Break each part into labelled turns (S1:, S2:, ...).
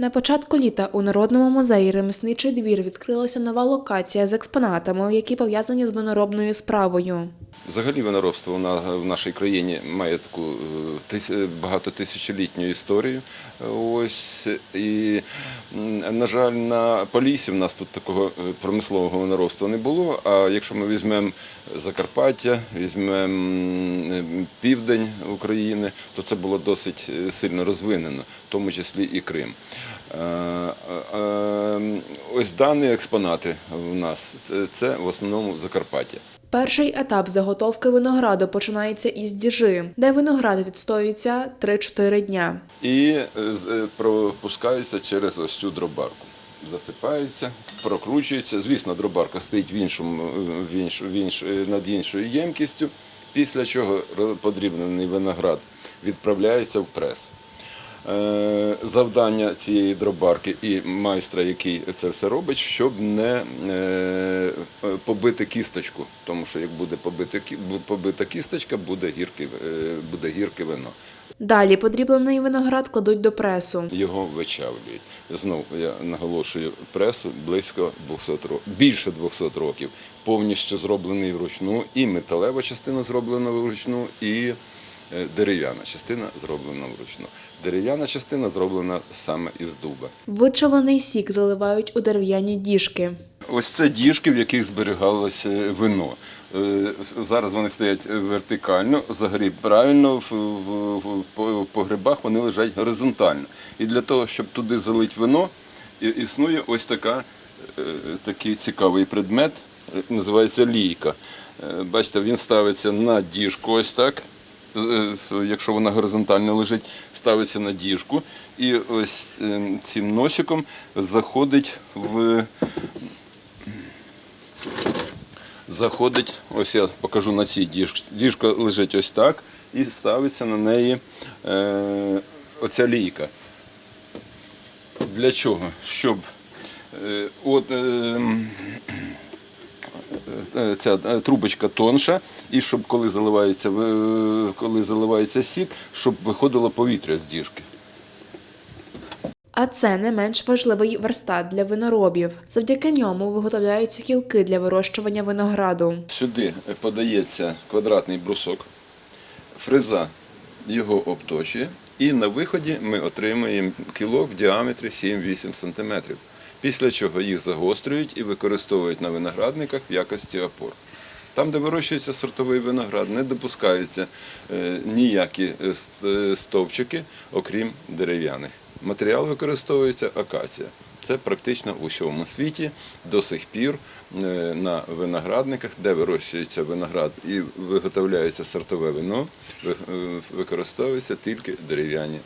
S1: На початку літа у Народному музеї ремісничий двір відкрилася нова локація з експонатами, які пов'язані з виноробною справою.
S2: Взагалі виноробство в нашій країні має таку е, тис- багатотисячолітню історію. Ось і на жаль, на Поліссі в нас тут такого е, промислового виноробства не було. А якщо ми візьмемо Закарпаття, візьмемо південь України, то це було досить е, сильно розвинено, в тому числі і Крим. Е, е, Ось дані експонати в нас це- в основному Закарпаття.
S1: Перший етап заготовки винограду починається із діжи, де виноград відстоюється 3-4 дня.
S2: і е, пропускається через ось цю дробарку. Засипається, прокручується. Звісно, дробарка стоїть в іншому, в інш, в інш, над іншою ємкістю, після чого подрібнений виноград відправляється в прес. Е, Завдання цієї дробарки і майстра, який це все робить, щоб не е, побити кісточку. Тому що як буде побита кісточка, буде гірке, е, буде гірке вино.
S1: Далі подріблений виноград кладуть до пресу.
S2: Його вичавлюють. Знову я наголошую пресу близько 200 років, більше 200 років. Повністю зроблений вручну, і металева частина зроблена вручну, і дерев'яна частина зроблена вручну. Дерев'яна частина зроблена саме із дуба.
S1: Вичавлений сік заливають у дерев'яні діжки.
S2: Ось це діжки, в яких зберігалося вино. Е, Зараз вони стоять вертикально, взагалі правильно, в, в, в по- погребах вони лежать горизонтально. І для того, щоб туди залити вино, існує ось така, е, такий цікавий предмет, е, називається лійка. Е, Бачите, він ставиться на діжку, ось так. Е, Якщо вона горизонтально лежить, ставиться на діжку, і ось е, цим носиком заходить в заходить, ось я покажу на цій діжці. Діжка лежить ось так і ставиться на неї е, оця лійка. Для чого? Щоб е, от, е, ця е, трубочка тонша, і щоб коли заливається, ви- коли заливається сік, щоб виходило повітря з діжки.
S1: А це не менш важливий верстат для виноробів. Завдяки ньому виготовляються кілки для вирощування винограду.
S2: Сюди подається квадратний брусок, фреза його обточує, і на виході ми отримуємо кілок в діаметрі 7-8 см. Після чого їх загострюють і використовують на виноградниках в якості опор. Там, де вирощується сортовий виноград, не допускаються е, ніякі е, е, стовпчики, окрім дерев'яних. Матеріал використовується акація. Це практично у всьому світі до сих пір на виноградниках, де вирощується виноград і виготовляється сортове вино, використовуються тільки дерев'яні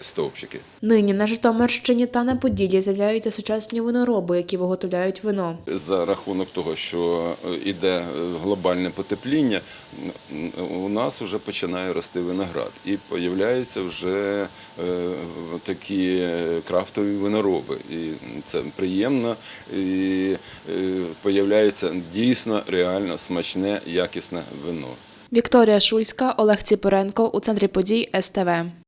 S2: стовпчики.
S1: Нині на Житомирщині та на Поділлі з'являються сучасні винороби, які виготовляють вино.
S2: За рахунок того, що йде глобальне потепління, у нас вже починає рости виноград. І з'являються вже е, такі крафтові винороби. І це приємно. І з'являється дійсно реально смачне, якісне вино.
S1: Вікторія Шульська, Олег Ціпоренко у центрі подій СТВ.